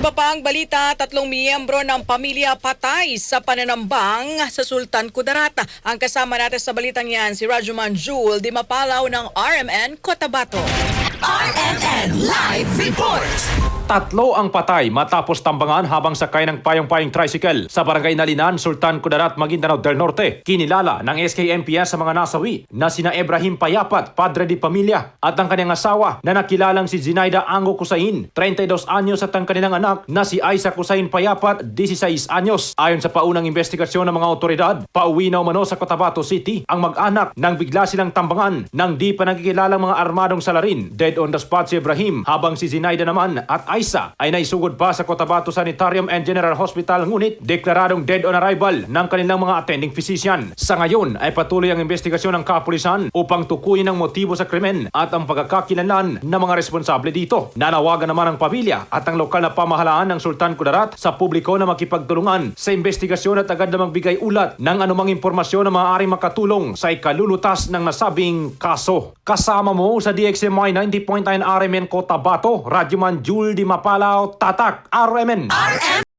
iba pang balita, tatlong miyembro ng pamilya patay sa pananambang sa Sultan Kudarata. Ang kasama natin sa balitang yan, si Rajuman Jewel Di Mapalaw ng RMN Cotabato. RMN Live Report! Tatlo ang patay matapos tambangan habang sakay ng payong-payong tricycle sa barangay Nalinan, Sultan Kudarat, Maguindanao del Norte. Kinilala ng SKMPS sa mga nasawi na sina Ibrahim Payapat, padre di pamilya, at ang kanyang asawa na nakilalang si Zinaida Ango Kusain, 32 anyos at ang kanilang anak na si Isaac Kusain Payapat, 16 anyos. Ayon sa paunang investigasyon ng mga otoridad, pauwi na umano sa Cotabato City ang mag-anak nang bigla silang tambangan ng di pa nagkikilalang mga armadong salarin. Dead on the spot si Ibrahim habang si Zinaida naman at Aisa ay naisugod pa sa Cotabato Sanitarium and General Hospital ngunit deklaradong dead on arrival ng kanilang mga attending physician. Sa ngayon ay patuloy ang investigasyon ng kapulisan upang tukuyin ang motibo sa krimen at ang pagkakakilanlan ng mga responsable dito. Nanawagan naman ang pamilya at ang lokal na pamahalaan ng Sultan Kudarat sa publiko na makipagtulungan sa investigasyon at agad na magbigay ulat ng anumang impormasyon na maaaring makatulong sa ikalulutas ng nasabing kaso. Kasama mo sa DXMY 90.9 RMN Cotabato, Radyoman Jul Di Mapalaw, Tatak, RMN. RM